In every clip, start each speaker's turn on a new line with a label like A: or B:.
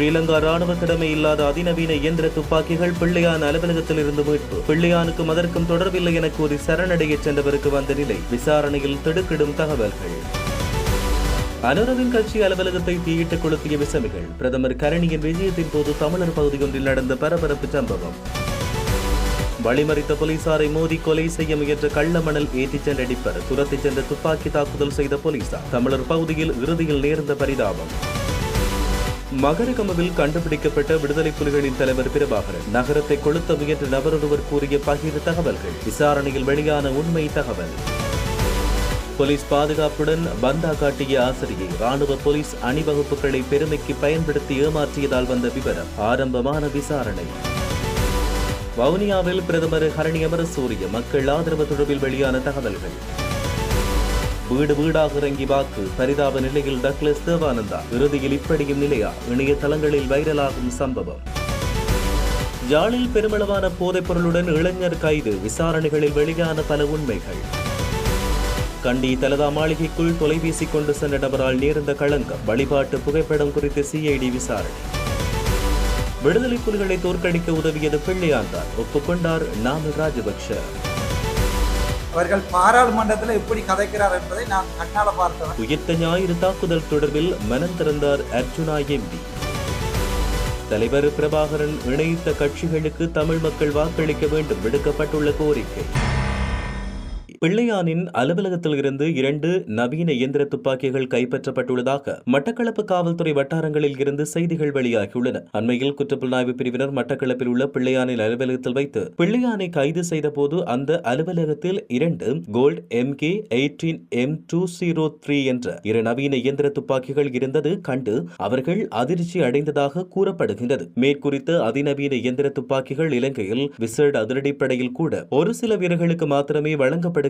A: ஸ்ரீலங்கா ராணுவ கடமை இல்லாத அதிநவீன இயந்திர துப்பாக்கிகள் பிள்ளையான் அலுவலகத்தில் இருந்து மீட்பு. பிள்ளையானுக்கும் அதற்கும் தொடர்பில்லை என கூறி சரணடைய சென்றவருக்கு வந்த நிலை. விசாரணையில் திடுக்கிடும் தகவல்கள். அனுரவின் கட்சி அலுவலகத்தை தீயிட்டு கொளுத்திய விசமிகள். பிரதமர் கரணியின் விஜயத்தின் போது தமிழர் பகுதியொன்றில் நடந்த பரபரப்பு சம்பவம். வழிமறித்த போலீசாரை மோதி கொலை செய்ய முயன்ற கள்ளமணல் ஏற்றிச் சென்ற டிப்பர் துரத்திச் சென்ற துப்பாக்கி தாக்குதல் செய்த போலீசார். தமிழர் பகுதியில் இறுதியில் நேர்ந்த பரிதாபம். மகரகமவில் கண்டுபிடிக்கப்பட்ட விடுதலை புலிகளின் தலைவர் பிரபாகரன். நகரத்தை கொளுத்த முயன்ற நபரொருவர் கூறிய பகிர் தகவல்கள். விசாரணையில் வெளியான உண்மை தகவல். போலீஸ் பாதுகாப்புடன் பந்தா காட்டிய ஆசிரியை ராணுவ போலீஸ் அணிவகுப்புகளை பெருமைக்கு பயன்படுத்தி ஏமாற்றியதால் வந்த விவரம் ஆரம்பமான விசாரணை. வவுனியாவில் பிரதமர் ஹரணி அமரசூரிய மக்கள் ஆதரவு தொடர்பில் வெளியான தகவல்கள். வீடு வீடாக இறங்கி வாக்கு. பரிதாப நிலையில் டக்ளஸ் தேவானந்தா. இறுதியில் இப்படியும் நிலையா? இணையதளங்களில் வைரலாகும் சம்பவம். யாழில் பெருமளவான போதைப் பொருளுடன் இளைஞர் கைது. விசாரணைகளில் வெளியான பல உண்மைகள். கண்டி தலதா மாளிகைக்குள் தொலைபேசி கொண்டு சென்ற நபரால் நேர்ந்த களங்கம். வழிபாட்டு புகைப்படம் குறித்து சிஐடி விசாரணை. விடுதலை புலிகளை தோற்கடிக்க உதவியது பிள்ளையான்தான் ஒப்புக்கொண்டார் நாமல் ராஜபக்ஷ.
B: அவர்கள் பாராளுமன்றத்தில் எப்படி கதைக்கிறார் என்பதை நான் கண்ணால பார்த்தேன்
A: உயிர்த்த ஞாயிறு தாக்குதல் தொடர்பில் மனம் திறந்தார் அர்ஜுனா எம்பி தலைவர் பிரபாகரன் இணைத்த கட்சிகளுக்கு தமிழ் மக்கள் வாக்களிக்க வேண்டும் விடுக்கப்பட்டுள்ள கோரிக்கை. பிள்ளையானின் அலுவலகத்தில் இருந்து இரண்டு நவீன இயந்திர துப்பாக்கிகள் கைப்பற்றப்பட்டுள்ளதாக மட்டக்களப்பு காவல்துறை வட்டாரங்களில் இருந்து செய்திகள் வெளியாகியுள்ளன. அண்மையில் குற்றப்புலனாய்வு பிரிவினர் மட்டக்களப்பில் உள்ள பிள்ளையானின் அலுவலகத்தில் வைத்து பிள்ளையானை கைது செய்த போது அந்த அலுவலகத்தில் இரண்டு gold M K eighteen M two zero three என்ற இரு நவீன இயந்திர துப்பாக்கிகள் இருந்தது கண்டு அவர்கள் அதிர்ச்சி அடைந்ததாக கூறப்படுகின்றது. மேற்குறித்த அதிநவீன இயந்திர துப்பாக்கிகள் இலங்கையில் விசேட அதிரடிப்படையில் கூட ஒரு சில வீரர்களுக்கு மாத்திரமே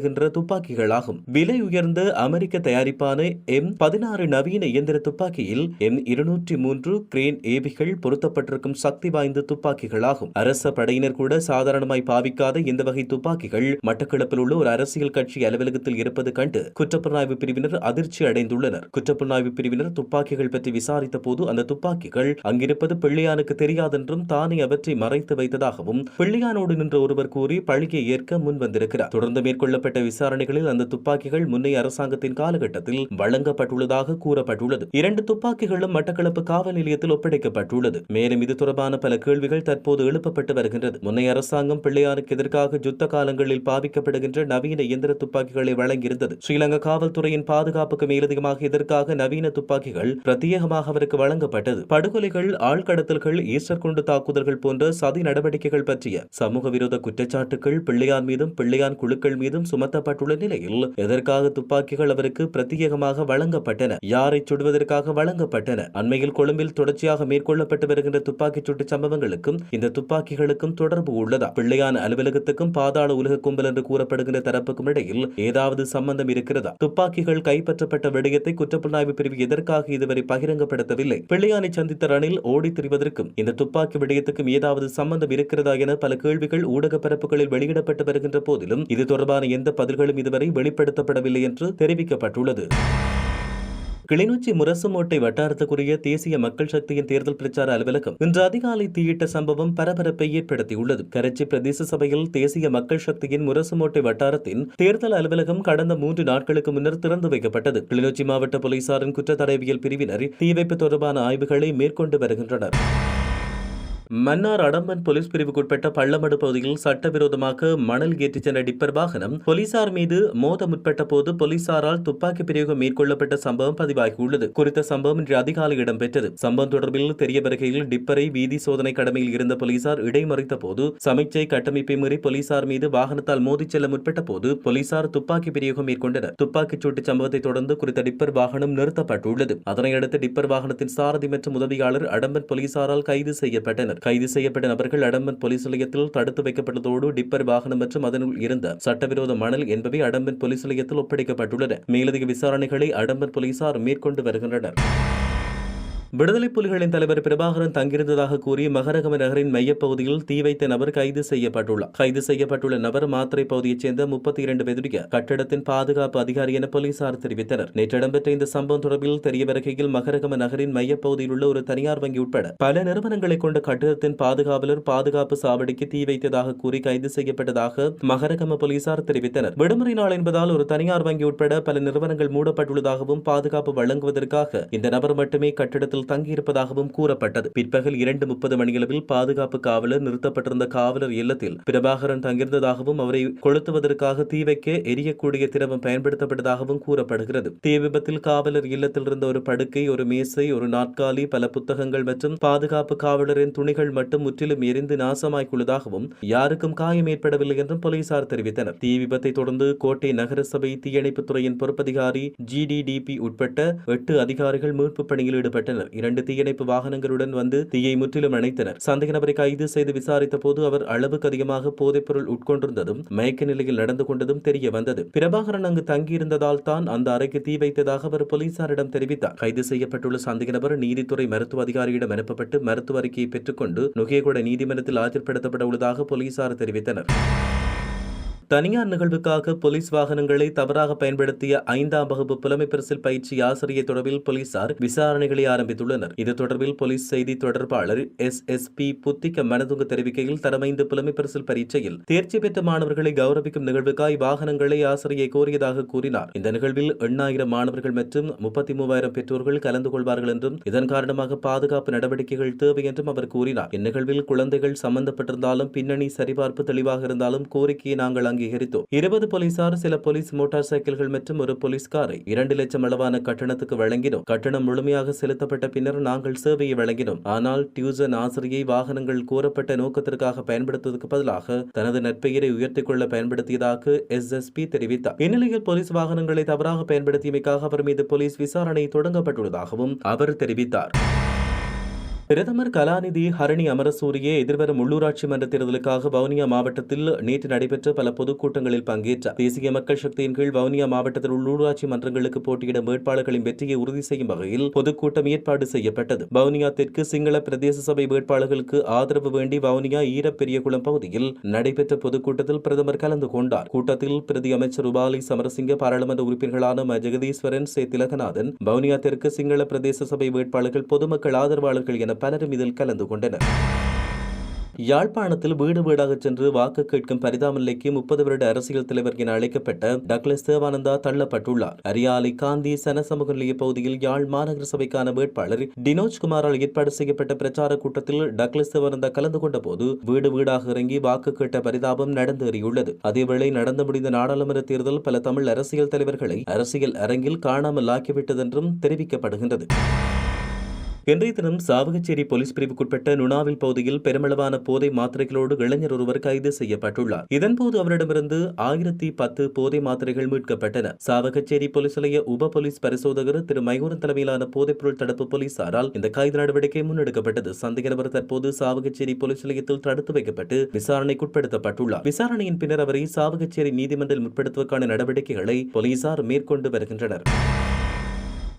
A: வழங்கப்படுகின்ற துப்பாக்கிகளாகும். விலை உயர்ந்த அமெரிக்க தயாரிப்பான எம் பதினாறு நவீன இயந்திர துப்பாக்கியில் எம் இருநூற்றி மூன்று கிரேன் ஏபிகள் பொருத்தப்பட்டிருக்கும் சக்தி வாய்ந்த துப்பாக்கிகளாகும். அரச படையினர் கூட சாதாரணமாய் பாவிக்காத இந்த வகை துப்பாக்கிகள் மட்டக்களப்பில் உள்ள ஒரு அரசியல் கட்சி அலுவலகத்தில் இருப்பது கண்டு குற்றப்புலனாய்வு பிரிவினர் அதிர்ச்சி அடைந்துள்ளனர். குற்றப்புலனாய்வு பிரிவினர் துப்பாக்கிகள் பற்றி விசாரித்த போது அந்த துப்பாக்கிகள் அங்கிருப்பது பிள்ளையானுக்கு தெரியாதென்றும் தானே அவற்றை மறைத்து வைத்ததாகவும் பிள்ளையானோடு நின்ற ஒருவர் கூறி பழியை ஏற்க முன்வந்திருக்கிறார். தொடர்ந்து மேற்கொள்ளப்பட்ட விசாரணைகளில் அந்த துப்பாக்கிகள் முன்னைய அரசாங்கத்தின் காலகட்டத்தில் வழங்கப்பட்டுள்ளதாக கூறப்பட்டுள்ளது. இரண்டு துப்பாக்கிகளும் மட்டக்களப்பு காவல் நிலையத்தில் ஒப்படைக்கப்பட்டுள்ளது. மேலும் இது தொடர்பான பல கேள்விகள் தற்போது எழுப்பப்பட்டு வருகின்றது. முன்னைய அரசாங்கம் பிள்ளையாருக்கு எதிர்க்காக யுத்த காலங்களில் பாவிக்கப்படுகின்ற நவீன இயந்திர துப்பாக்கிகளை வழங்கியிருந்தது. ஸ்ரீலங்கா காவல்துறையின் பாதுகாப்புக்கு மேலதிகமாக இதற்காக நவீன துப்பாக்கிகள் பிரத்யேகமாக அவருக்கு வழங்கப்பட்டது. படுகொலைகள் ஆழ்கடத்தல்கள் ஈஸ்டர் குண்டு தாக்குதல்கள் போன்ற சதி நடவடிக்கைகள் பற்றிய சமூக விரோத குற்றச்சாட்டுகள் பிள்ளையான் மீதும் பிள்ளையான் குழுக்கள் மீதும் சுமத்தப்பட்டுள்ள நிலையில் எதற்காக துப்பாக்கிகள் அவருக்கு பிரத்யேகமாக வழங்கப்பட்டன? யாரை சுடுவதற்காக வழங்கப்பட்டன? அண்மையில் கொழும்பில் தொடர்ச்சியாக மேற்கொள்ளப்பட்டு வருகின்ற துப்பாக்கிச் சூட்டு சம்பவங்களுக்கும் இந்த துப்பாக்கிகளுக்கும் தொடர்பு உள்ளதா? பிள்ளையான அலுவலகத்துக்கும் பாதாள உலக கும்பல் என்று கூறப்படுகின்ற தரப்புக்கும் இடையில் ஏதாவது சம்பந்தம் இருக்கிறதா? துப்பாக்கிகள் கைப்பற்றப்பட்ட விடயத்தை குற்றப்புலனாய்வு பிரிவு எதற்காக இதுவரை பகிரங்கப்படுத்தவில்லை? பிள்ளையானை சந்தித்த ரணில் ஓடித் திரிவதற்கும் இந்த துப்பாக்கி விடயத்துக்கும் ஏதாவது சம்பந்தம் இருக்கிறதா என பல கேள்விகள் ஊடக பரப்புகளில் வெளியிடப்பட்டு வருகின்ற போதிலும் இது தொடர்பான எந்த பதில்களும் இதுவரை வெளிப்படுத்தப்படவில்லை என்று தெரிவிக்கப்பட்டுள்ளது. கிளிநொச்சி முரசுமோட்டை வட்டாரத்துக்குரிய தேசிய மக்கள் சக்தியின் தேர்தல் பிரச்சார அலுவலகம் இன்று அதிகாலை தீயிட்ட சம்பவம் பரபரப்பை ஏற்படுத்தியுள்ளது. கரைச்சி பிரதேச சபையில் தேசிய மக்கள் சக்தியின் முரசுமோட்டை வட்டாரத்தின் தேர்தல் அலுவலகம் கடந்த மூன்று நாட்களுக்கு முன்னர் திறந்து வைக்கப்பட்டது. கிளிநொச்சி மாவட்ட போலீசாரின் குற்றத்தடவியல் பிரிவினர் தீ வைப்பு தொடர்பான ஆய்வுகளை மேற்கொண்டு வருகின்றனர். மன்னார் அடம்பன் போலீஸ் பிரிவுக்குட்பட்ட பள்ளமடு பகுதியில் சட்டவிரோதமாக மணல் ஏற்றிச் சென்ற டிப்பர் வாகனம் போலீசார் மீது மோத முற்பட்ட போது போலீசாரால் துப்பாக்கி பிரயோகம் மேற்கொள்ளப்பட்ட சம்பவம் பதிவாகியுள்ளது. குறித்த சம்பவம் இன்று அதிகாலை இடம்பெற்றது சம்பவம் தொடர்பில் தெரிய வருகையில் டிப்பரை வீதி சோதனை கடமையில் இருந்த போலீசார் இடைமறித்த போது சமிச்சை கட்டமைப்பை மீறி போலீசார் மீது வாகனத்தால் மோதிச் செல்ல முற்பட்ட போது போலீசார் துப்பாக்கி பிரயோகம் மேற்கொண்டனர். துப்பாக்கிச் சூட்டு சம்பவத்தை தொடர்ந்து குறித்த டிப்பர் வாகனம் நிறுத்தப்பட்டுள்ளது. அதனையடுத்து டிப்பர் வாகனத்தின் சாரதி மற்றும் உதவியாளர் அடம்பன் போலீசாரால் கைது செய்யப்பட்டனர். கைது செய்யப்பட்ட நபர்கள் அடம்பன் போலீஸ் நிலையத்தில் தடுத்து வைக்கப்பட்டதோடு டிப்பர் வாகனம் மற்றும் அதனுள் இருந்த சட்டவிரோத மணல் என்பவை அடம்பன் போலீஸ் நிலையத்தில் ஒப்படைக்கப்பட்டுள்ளன. மேலதிக விசாரணைகளை அடம்பன் போலீசார் மேற்கொண்டு வருகின்றனர். விடுதலை புலிகளின் தலைவர் பிரபாகரன் தங்கியிருந்ததாக கூறி மகரகம நகரின் மையப்பகுதியில் தீ வைத்த நபர் கைது செய்யப்பட்டுள்ளார். கைது செய்யப்பட்டுள்ள நபர் மாத்திரை பகுதியைச் சேர்ந்த முப்பத்தி இரண்டு பேருடைய கட்டடத்தின் பாதுகாப்பு அதிகாரி என போலீசார் தெரிவித்தனர். நேற்று இடம்பெற்ற இந்த சம்பவம் தொடர்பில் தெரிய வருகையில் மகரகம நகரின் மையப்பகுதியில் உள்ள ஒரு தனியார் வங்கி உட்பட பல நிறுவனங்களை கொண்ட கட்டடத்தின் பாதுகாவலர் பாதுகாப்பு சாவடிக்கு தீ வைத்ததாக கூறி கைது செய்யப்பட்டதாக மகரகம போலீசார் தெரிவித்தனர். விடுமுறை நாள் என்பதால் ஒரு தனியார் வங்கி உட்பட பல நிறுவனங்கள் மூடப்பட்டுள்ளதாகவும் பாதுகாப்பு வழங்குவதற்காக இந்த நபர் மட்டுமே கட்டிடத்தில் தங்கியிருப்பதாகவும் கூறப்பட்டது. பிற்பகல் இரண்டு முப்பது மணியளவில் பாதுகாப்பு காவலர் நிறுத்தப்பட்டிருந்த காவலர் இல்லத்தில் பிரபாகரன் தங்கியிருந்ததாகவும் அவரை கொளுத்துவதற்காக தீ வைக்க எரியக்கூடிய திரவம் பயன்படுத்தப்பட்டதாகவும் கூறப்படுகிறது. தீ விபத்தில் காவலர் இல்லத்தில் இருந்த ஒரு படுக்கை ஒரு மேசை ஒரு நாற்காலி பல புத்தகங்கள் மற்றும் பாதுகாப்பு காவலரின் துணிகள் மட்டும் முற்றிலும் எரிந்து நாசமாய்க்குள்ளதாகவும் யாருக்கும் காயம் ஏற்படவில்லை என்றும் போலீசார் தெரிவித்தனர். தீ விபத்தை தொடர்ந்து கோட்டை நகரசபை தீயணைப்புத்துறையின் பொறுப்பதிகாரி ஜிடிடிபி உட்பட்ட எட்டு அதிகாரிகள் மீட்பு பணியில் ஈடுபட்டனர். இரண்டு தீயணைப்பு வாகனங்களுடன் வந்து தீயை முற்றிலும் அணைத்தனர். சந்தேக நபரை கைது செய்து விசாரித்த போது அவர் அளவுக்கு அதிகமாக போதைப்பொருள் உட்கொண்டிருந்ததும் மயக்க நிலையில் நடந்து கொண்டதும் தெரிய வந்தது. பிரபாகரன் அங்கு தங்கியிருந்ததால் தான் அந்த அறைக்கு தீ வைத்ததாக அவர் போலீசாரிடம் தெரிவித்தார். கைது செய்யப்பட்டுள்ள சந்தேக நபர் நீதித்துறை மருத்துவ அதிகாரியிடம் அனுப்பப்பட்டு மருத்துவ அறிக்கையை பெற்றுக்கொண்டு நுகேகொட நீதிமன்றத்தில் ஆஜர்படுத்தப்பட உள்ளதாக போலீசார் தெரிவித்தனர். தனியார் நிகழ்வுக்காக போலீஸ் வாகனங்களை தவறாக பயன்படுத்திய ஐந்தாம் வகுப்பு புலமை பரிசில் பயிற்சி ஆசிரியர் தொடர்பில் போலீசார் விசாரணைகளை ஆரம்பித்துள்ளனர். இது தொடர்பில் போலீஸ் செய்தி தொடர்பாளர் S. S. P. Buddhika Manathunga தெரிவிக்கையில் தரமைந்து புலமை பரிசில் பரீட்சையில் தேர்ச்சி பெற்ற மாணவர்களை கௌரவிக்கும் நிகழ்வுக்காய் வாகனங்களை ஆசிரியை கோரியதாக கூறினார். இந்த நிகழ்வில் எண்ணாயிரம் மாணவர்கள் மற்றும் முப்பத்தி மூவாயிரம் பெற்றோர்கள் கலந்து கொள்வார்கள் என்றும் இதன் காரணமாக பாதுகாப்பு நடவடிக்கைகள் தேவை என்றும் அவர் கூறினார். இந்நிகழ்வில் குழந்தைகள் சம்பந்தப்பட்டிருந்தாலும் பின்னணி சரிபார்ப்பு தெளிவாக இருந்தாலும் கோரிக்கையை நாங்கள் அங்கீகரித்தோம் இருபது போலீசார் சில போலீஸ் மோட்டார் சைக்கிள்கள் மற்றும் ஒரு போலீஸ் காரை இரண்டு லட்சம் அளவான கட்டணத்துக்கு வழங்கினோம். கட்டணம் முழுமையாக செலுத்தப்பட்ட பின்னர் நாங்கள் சேவையை வழங்கினோம். ஆனால் டியூசன் ஆசிரியை வாகனங்கள் கூறப்பட்ட நோக்கத்திற்காக பயன்படுத்துவதற்கு பதிலாக தனது நற்பெயரை உயர்த்திக் கொள்ள பயன்படுத்தியதாக எஸ்எஸ்பி தெரிவித்தார். இந்நிலையில் போலீஸ் வாகனங்களை தவறாக பயன்படுத்தியமைக்காக அவர் மீது போலீஸ் விசாரணை தொடங்கப்பட்டுள்ளதாகவும் அவர் தெரிவித்தார். பிரதமர் கலாநிதி ஹரணி அமரசூரியே எதிர்வரும் உள்ளூராட்சி மன்ற தேர்தலுக்காக வவுனியா மாவட்டத்தில் நேற்று நடைபெற்ற பல பொதுக்கூட்டங்களில் பங்கேற்றார் தேசிய மக்கள் சக்தியின் கீழ் வவுனியா மாவட்டத்தில் உள்ளூராட்சி மன்றங்களுக்கு போட்டியிடும் வேட்பாளர்களின் வெற்றியை உறுதி செய்யும் வகையில் பொதுக்கூட்டம் ஏற்பாடு செய்யப்பட்டது. வவுனியா தெற்கு சிங்கள பிரதேச சபை வேட்பாளர்களுக்கு ஆதரவு வேண்டி வவுனியா ஈரப்பெரியகுளம் பகுதியில் நடைபெற்ற பொதுக்கூட்டத்தில் பிரதமர் கலந்து கொண்டார். கூட்டத்தில் பிரதி அமைச்சர் உபாலி சமரசிங்க பாராளுமன்ற உறுப்பினர்களான ம. ஜெகதீஸ்வரன் சே. திலகநாதன் வவுனியா தெற்கு சிங்கள பிரதேச சபை வேட்பாளர்கள் பொதுமக்கள் ஆதரவாளர்கள் என பலரும் இதில் கலந்து கொண்டனர். யாழ்ப்பாணத்தில் வீடு வீடாக சென்று வாக்கு கேட்கும் பரிதாமல்லைக்கு முப்பது வருட அரசியல் தலைவர் என அழைக்கப்பட்ட டக்ளஸ் தேவானந்தா தள்ளப்பட்டுள்ளார். அரியாலை காந்தி சனசமூக நிலைய பகுதியில் யாழ் மாநகர சபைக்கான வேட்பாளர் டினோஜ் குமாரால் ஏற்பாடு செய்யப்பட்ட பிரச்சார கூட்டத்தில் டக்ளஸ் தேவானந்தா கலந்து கொண்ட போது வீடு வீடாக இறங்கி வாக்கு கேட்ட பரிதாபம் நடந்தேறியுள்ளது. அதேவேளை நடந்து முடிந்த நாடாளுமன்ற தேர்தல் பல தமிழ் அரசியல் தலைவர்களை அரசியல் அரங்கில் காணாமல் ஆக்கிவிட்டதென்றும் தெரிவிக்கப்படுகின்றது. இன்றைய தினம் சாவகச்சேரி போலீஸ் பிரிவுக்குட்பட்ட நுணாவில் பகுதியில் பெருமளவான போதை மாத்திரைகளோடு இளைஞர் ஒருவர் கைது செய்யப்பட்டுள்ளார். இதன்போது அவரிடமிருந்து ஆயிரத்தி பத்து போதை மாத்திரைகள் மீட்கப்பட்டன. சாவகச்சேரி போலீஸ் நிலைய உப போலீஸ் பரிசோதகர் திரு மைகூரன் தலைமையிலான போதைப்பொருள் தடுப்பு போலீசாரால் இந்த கைது நடவடிக்கை முன்னெடுக்கப்பட்டது. சந்தேக நபர் தற்போது சாவகச்சேரி போலீஸ் நிலையத்தில் தடுத்து வைக்கப்பட்டு விசாரணைக்குட்படுத்தப்பட்டுள்ளார். விசாரணையின் பின்னர் அவரை சாவகச்சேரி நீதிமன்றில் முற்படுத்துவதற்கான நடவடிக்கைகளை போலீசார் மேற்கொண்டு வருகின்றனர்.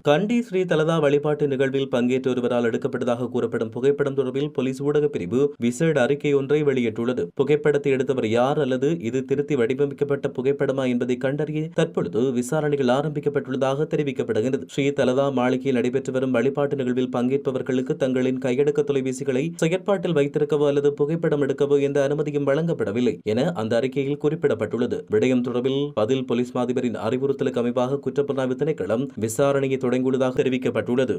A: கண்டி ஸ்ரீ தலதா வழிபாட்டு நிகழ்வில் பங்கேற்று ஒருவரால் எடுக்கப்பட்டதாக கூறப்படும் புகைப்படம் தொடர்பில் போலீஸ் ஊடகப் பிரிவு விசேட அறிக்கை ஒன்றை வெளியிட்டுள்ளது. புகைப்படத்தை எடுத்தவர் யார் அல்லது இது திருத்தி வடிவமைக்கப்பட்ட புகைப்படமா என்பதை கண்டறிய தற்பொழுது விசாரணைகள் ஆரம்பிக்கப்பட்டுள்ளதாக தெரிவிக்கப்படுகிறது ஸ்ரீ தலதா மாளிகையில் நடைபெற்று வரும் வழிபாட்டு நிகழ்வில் பங்கேற்பவர்களுக்கு தங்களின் கையடக்க தொலைபேசிகளை செயற்பாட்டில் வைத்திருக்கவோ அல்லது புகைப்படம் எடுக்கவோ எந்த அனுமதியும் வழங்கப்படவில்லை என அந்த அறிக்கையில் குறிப்பிடப்பட்டுள்ளது. விடயம் தொடர்பில் பதில் போலீஸ் மாதிபரின் அறிவுறுத்தலுக்கு அமைவாக குற்றப்புலனாய்வு திணைக்களம் விசாரணையை தொடங்கியுள்ளதாக தெரிவிக்கப்பட்டுள்ளது.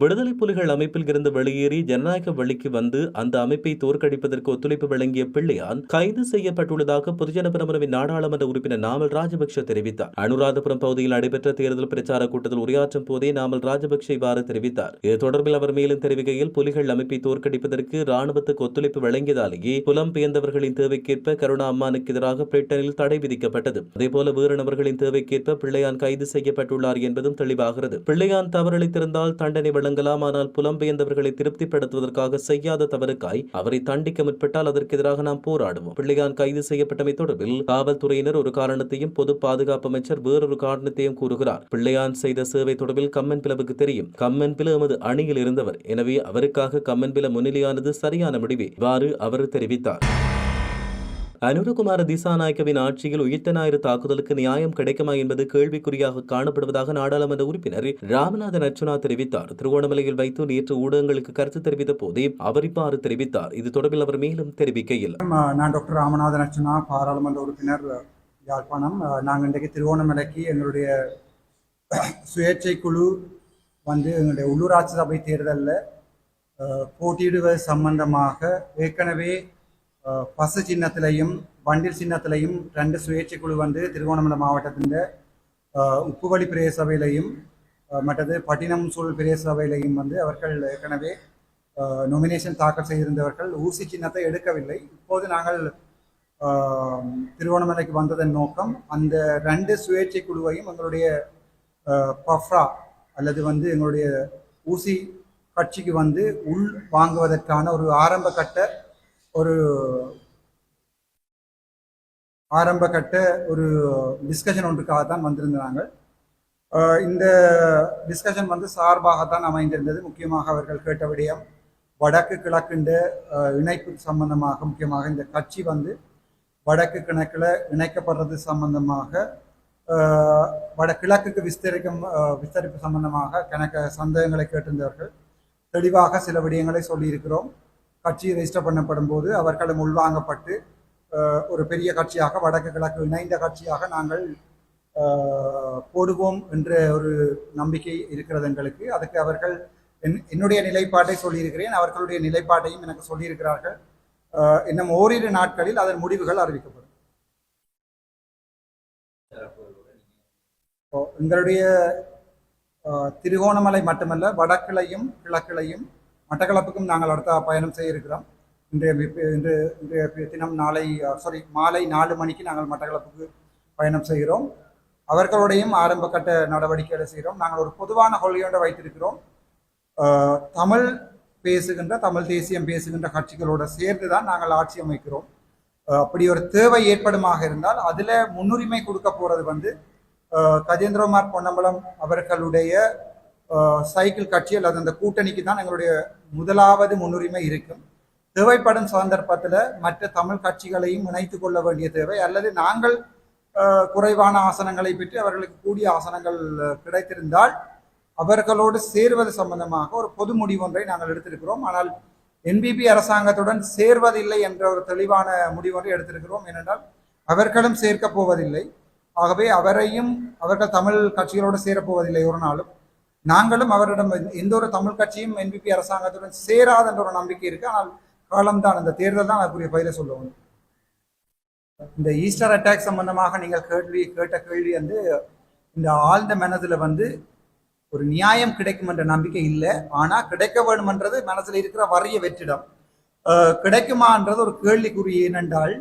A: விடுதலை புலிகள் அமைப்பில் இருந்து வெளியேறி ஜனநாயக வழிக்கு வந்து அந்த அமைப்பை தோற்கடிப்பதற்கு ஒத்துழைப்பு வழங்கிய பிள்ளையான் கைது செய்யப்பட்டுள்ளதாக பொதுஜன பிரமுனவின் நாடாளுமன்ற உறுப்பினர் நாமல் ராஜபக்ஷ தெரிவித்தார். அனுராதபுரம் பகுதியில் நடைபெற்ற தேர்தல் பிரச்சார கூட்டத்தில் உரையாற்றும் போதே நாமல் ராஜபக்ஷ இவ்வாறு தெரிவித்தார். இது தொடர்பில் அவர் மேலும் தெரிவிக்கையில் புலிகள் அமைப்பை தோற்கடிப்பதற்கு ராணுவத்துக்கு ஒத்துழைப்பு வழங்கியதாலேயே புலம்பெயர்ந்தவர்களின் தேவைக்கேற்ப கருணா அம்மானுக்கு எதிராக பிரிட்டனில் தடை விதிக்கப்பட்டது. அதேபோல வேறு நபர்களின் தேவைக்கேற்ப பிள்ளையான் கைது செய்யப்பட்டுள்ளார் என்பதும் தெளிவாகிறது. பிள்ளையான் தவறளித்திருந்தால் தண்டனை வழங்கலாம் ஆனால் புலம்பெயர்ந்தவர்களை திருப்திப்படுத்துவதற்காக செய்யாத தவறுக்காய் அவரை தண்டிக்க முற்பட்டால் அதற்கு எதிராக நாம் போராடுவோம். பிள்ளையான் கைது செய்யப்பட்டமை தொடர்பில் காவல்துறையினர் ஒரு காரணத்தையும் பொது பாதுகாப்பு அமைச்சர் வேறொரு காரணத்தையும் கூறுகிறார். பிள்ளையான் செய்த சேவை தொடர்பில் கம்மன் பிளவுக்கு தெரியும். கம்மன் பில எமது அணியில் இருந்தவர். எனவே அவருக்காக கம்மன் பில முன்னிலையானது சரியான முடிவே. இவ்வாறு அவர் தெரிவித்தார். அனுரகுமார திசாநாயக்கவின் ஆட்சியில் உயிர்த்த ஞாயிறு தாக்குதலுக்கு நியாயம் கிடைக்குமா என்பது கேள்விக்குறியாக காணப்படுவதாக நாடாளுமன்ற உறுப்பினர் ராமநாதன் அர்ச்சுனா தெரிவித்தார். திருவோணமலையில் வைத்து நேற்று ஊடகங்களுக்கு கருத்து தெரிவித்த போதே அவர் இவ்வாறு தெரிவித்தார். இது தொடர்பில் அவர் மேலும் தெரிவிக்கையில்.
B: நான் டாக்டர் ராமநாதன் அர்ச்சுனா பாராளுமன்ற உறுப்பினர் யாழ்ப்பாணம். நாங்கள் இன்றைக்கு திருவோணமலைக்கு எங்களுடைய சுயேட்சை குழு வந்து எங்களுடைய உள்ளூராட்சி சபை தேர்தலில் போட்டியிடுவது சம்பந்தமாக ஏற்கனவே பசு சின்னத்திலையும் வண்டில் சின்னத்திலையும் ரெண்டு சுயேட்சை குழு வந்து திருவோணமலை மாவட்டத்தின் உப்புவழி பிரதேச சபையிலையும் மற்றது பட்டினம் சூழல் பிரதேச சபையிலையும் வந்து அவர்கள் ஏற்கனவே நொமினேஷன் தாக்கல் செய்திருந்தவர்கள். ஊசி சின்னத்தை எடுக்கவில்லை. இப்போது நாங்கள் திருவோணமலைக்கு வந்ததன் நோக்கம் அந்த ரெண்டு சுயேட்சை குழுவையும் எங்களுடைய பஃப்ரா அல்லது வந்து எங்களுடைய ஊசி கட்சிக்கு வந்து உள் வாங்குவதற்கான ஒரு ஆரம்ப கட்ட ஒரு ஆரம்ப கட்ட ஒரு டிஸ்கஷன் ஒன்றுக்காக தான் வந்திருந்தாங்க. ஆஹ் இந்த டிஸ்கஷன் வந்து சார்பாகத்தான் அமைந்திருந்தது. முக்கியமாக அவர்கள் கேட்ட விடயம் வடக்கு கிழக்குண்ட இணைப்பு சம்பந்தமாக முக்கியமாக இந்த கட்சி வந்து வடக்கு கிழக்கில் இணைக்கப்படுறது சம்பந்தமாக ஆஹ் வட கிழக்குக்கு விஸ்தரிக்கும் விஸ்தரிப்பு சம்பந்தமாக கணக்க சந்தேகங்களை கேட்டிருந்தவர்கள் தெளிவாக சில விடயங்களை சொல்லியிருக்கிறோம். கட்சி ரெஜிஸ்டர் பண்ணப்படும் போது அவர்களும் உள்வாங்கப்பட்டு ஒரு பெரிய கட்சியாக வடக்கு கிழக்கு இணைந்த கட்சியாக நாங்கள் போடுவோம் என்ற ஒரு நம்பிக்கை இருக்கிறது எங்களுக்கு. அதுக்கு அவர்கள் என் என்னுடைய நிலைப்பாட்டை சொல்லியிருக்கிறேன். அவர்களுடைய நிலைப்பாட்டையும் எனக்கு சொல்லியிருக்கிறார்கள். இன்னும் ஓரிரு நாட்களில் அதன் முடிவுகள் அறிவிக்கப்படும். இப்போ எங்களுடைய திருகோணமலை மட்டுமல்ல வடக்கிளையும் கிழக்கிளையும் மட்டக்களப்புக்கும் நாங்கள் அடுத்த பயணம் செய்ய இருக்கிறோம் இன்றைய இன்று இன்றைய தினம் நாளை சாரி மாலை நாலு மணிக்கு நாங்கள் மட்டக்களப்புக்கு பயணம் செய்கிறோம். அவர்களுடையும் ஆரம்ப கட்ட நடவடிக்கைகளை செய்கிறோம். நாங்கள் ஒரு பொதுவான கொள்கையோடு வைத்திருக்கிறோம். தமிழ் பேசுகின்ற தமிழ் தேசியம் பேசுகின்ற கட்சிகளோடு சேர்ந்து தான் நாங்கள் ஆட்சி அமைக்கிறோம். அப்படி ஒரு தேவை ஏற்படுமாக இருந்தால் அதில் முன்னுரிமை கொடுக்க போகிறது வந்து கஜேந்திரகுமார் பொன்னம்பலம் அவர்களுடைய சைக்கிள் கட்சி அல்லது அந்த கூட்டணிக்கு தான் எங்களுடைய முதலாவது முன்னுரிமை இருக்கும். தேவைப்படும் சந்தர்ப்பத்தில் மற்ற தமிழ் கட்சிகளையும் இணைத்து கொள்ள வேண்டிய தேவை அல்லது நாங்கள் குறைவான ஆசனங்களை பெற்று அவர்களுக்கு கூடிய ஆசனங்கள் கிடைத்திருந்தால் அவர்களோடு சேர்வது சம்பந்தமாக ஒரு பொது முடிவொன்றை நாங்கள் எடுத்திருக்கிறோம். ஆனால் என்பிபி அரசாங்கத்துடன் சேர்வதில்லை என்ற ஒரு தெளிவான முடிவொன்றை எடுத்திருக்கிறோம். ஏனென்றால் அவர்களும் சேர்க்கப் போவதில்லை. ஆகவே அவரையும் அவர்கள் தமிழ் கட்சிகளோடு சேரப்போவதில்லை ஒரு நாளும். நாங்களும் அவரிடம் எந்த ஒரு தமிழ் கட்சியும் என்பிபி அரசாங்கத்துடன் சேராதுன்ற ஒரு நம்பிக்கை இருக்கு. ஆனால் காலம்தான். அந்த தேர்தல் தான் அதுக்குரிய பயிர சொல்லுவோம் இந்த ஈஸ்டர் அட்டாக் சம்பந்தமாக நீங்கள் கேள்வி கேட்ட கேள்வி வந்து இந்த ஆழ்ந்த மனதில் வந்து ஒரு நியாயம் கிடைக்கும் என்ற நம்பிக்கை இல்லை. ஆனால் கிடைக்க வேண்டும்ன்றது மனசில் இருக்கிற வறிய வெற்றிடம். கிடைக்குமான்றது ஒரு கேள்விக்குறி ஏனென்றால்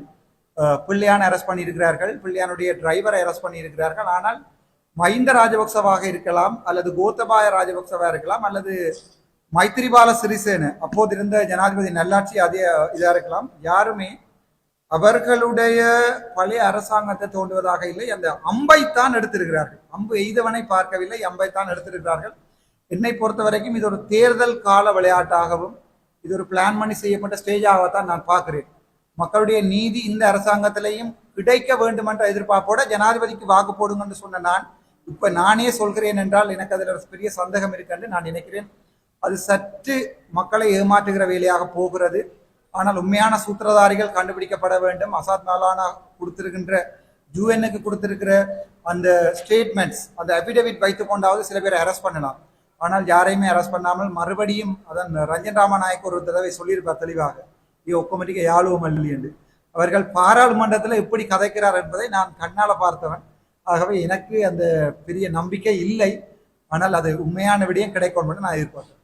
B: பிள்ளையான அரெஸ்ட் பண்ணியிருக்கிறார்கள். பிள்ளையானுடைய டிரைவரை அரெஸ்ட் பண்ணியிருக்கிறார்கள். ஆனால் மஹிந்த ராஜபக்சவாக இருக்கலாம் அல்லது கோத்தபாய ராஜபக்சவா இருக்கலாம் அல்லது மைத்திரிபால சிறிசேன அப்போது இருந்த ஜனாதிபதி நல்லாட்சி அதே இதாக இருக்கலாம். யாருமே அவர்களுடைய பழைய அரசாங்கத்தை தோண்டுவதாக இல்லை. அந்த அம்பைத்தான் எடுத்திருக்கிறார்கள். அம்பு எய்தவனை பார்க்கவில்லை அம்பைத்தான் எடுத்திருக்கிறார்கள். என்னை பொறுத்த வரைக்கும் இது ஒரு தேர்தல் கால விளையாட்டாகவும் இது ஒரு பிளான் பண்ணி செய்யப்பட்ட ஸ்டேஜாகத்தான் நான் பார்க்கிறேன். மக்களுடைய நீதி இந்த அரசாங்கத்திலையும் கிடைக்க வேண்டும் என்ற எதிர்பார்ப்போட ஜனாதிபதிக்கு வாக்கு போடுங்கன்னு சொன்ன நான் இப்ப நானே சொல்கிறேன் என்றால் எனக்கு அதில் ஒரு பெரிய சந்தேகம் இருக்கென்று நான் நினைக்கிறேன். அது சற்று மக்களை ஏமாற்றுகிற வேலையாக போகிறது. ஆனால் உண்மையான சூத்திரதாரிகள் கண்டுபிடிக்கப்பட வேண்டும். அசாத் மலானா கொடுத்திருக்கின்ற யூஎன்னுக்கு கொடுத்திருக்கிற அந்த ஸ்டேட்மெண்ட்ஸ் அந்த அபிடவிட் வைத்து கொண்டாவது சில பேரை அரெஸ்ட் பண்ணலாம். ஆனால் யாரையுமே அரெஸ்ட் பண்ணாமல் மறுபடியும் அதன் ரஞ்சன் ராமநாயக் ஒரு தடவை சொல்லியிருப்பார் தெளிவாக. இது ஒக்கமட்டிக்க யாழுவம் அல்லி என்று. அவர்கள் பாராளுமன்றத்தில் எப்படி கதைக்கிறார் என்பதை நான் கண்ணால் பார்த்தவன். ஆகவே எனக்கு அந்த பெரிய நம்பிக்கை இல்லை. ஆனால் அது உண்மையான விடயம் கிடைக்கணும்னு நான் எதிர்பார்க்கிறேன்.